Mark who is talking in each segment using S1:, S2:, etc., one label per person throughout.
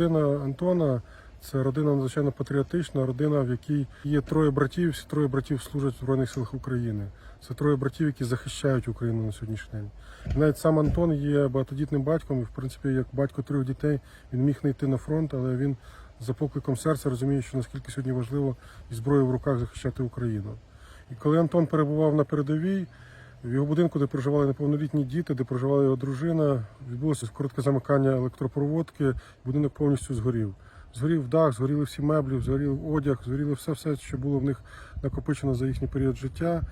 S1: Родина Антона це родина надзвичайно патріотична, родина, в якій є троє братів. Всі троє братів служать в Збройних силах України. Це троє братів, які захищають Україну на сьогоднішній день. І навіть сам Антон є багатодітним батьком, і в принципі, як батько трьох дітей, він міг не йти на фронт, але він за покликом серця розуміє, що наскільки сьогодні важливо і зброю в руках захищати Україну. І коли Антон перебував на передовій, в його будинку, де проживали неповнолітні діти, де проживала його дружина, відбулося коротке замикання електропроводки, будинок повністю згорів. Згорів дах, згоріли всі меблі, згорів одяг, згоріло все, все, що було в них накопичено за їхній період життя.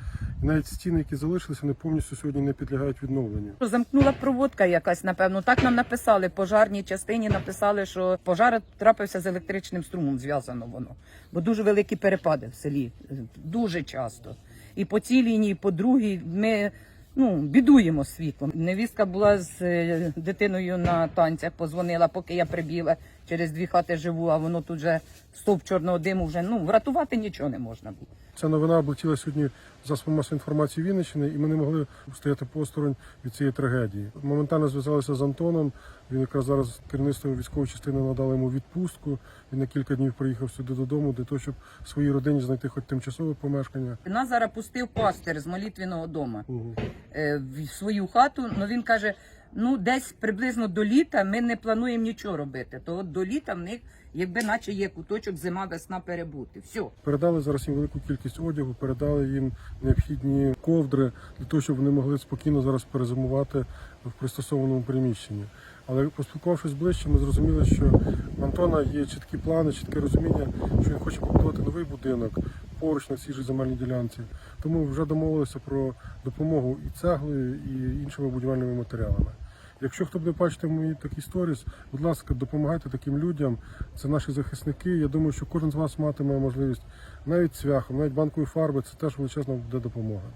S1: І навіть стіни, які залишилися, вони повністю сьогодні не підлягають відновленню.
S2: Замкнула проводка якась, напевно. Так нам написали. Пожарній частині написали, що пожар трапився з електричним струмом, зв'язано воно. Бо дуже великі перепади в селі. Дуже часто. І по цій лінії, і по другій. Ми ну, бідуємо світлом. Невістка була з е, дитиною на танцях, позвонила, поки я прибіла. Через дві хати живу, а воно тут вже стовп чорного диму вже ну врятувати нічого не можна було.
S1: Ця новина облетіла сьогодні засобом масової інформації Вінниччини, і ми не могли стояти посторонь від цієї трагедії. Моментально зв'язалися з Антоном. Він якраз зараз керівництво військової частини надало йому відпустку. Він на кілька днів приїхав сюди додому для того, щоб своїй родині знайти хоч тимчасове помешкання.
S2: Нас зараз пустив пастир з молитвеного дому е, в свою хату. Ну він каже: ну десь приблизно до літа ми не плануємо нічого робити. То от до літа в них, якби наче є куточок зима, весна перебути. Все.
S1: Передали зараз їм велику кількість одягу, передали їм необхідні ковдри для того, щоб вони могли спокійно зараз перезимувати в пристосованому приміщенні. Але поспілкувавшись ближче, ми зрозуміли, що в Антона є чіткі плани, чітке розуміння, що він хоче побудувати новий будинок поруч на цій же земельній ділянці. Тому вже домовилися про допомогу і цеглою, і іншими будівельними матеріалами. Якщо хто буде бачити мої такі сторіс, будь ласка, допомагайте таким людям. Це наші захисники. Я думаю, що кожен з вас матиме можливість навіть цвяхом, навіть банкою фарби. Це теж величезна буде допомога.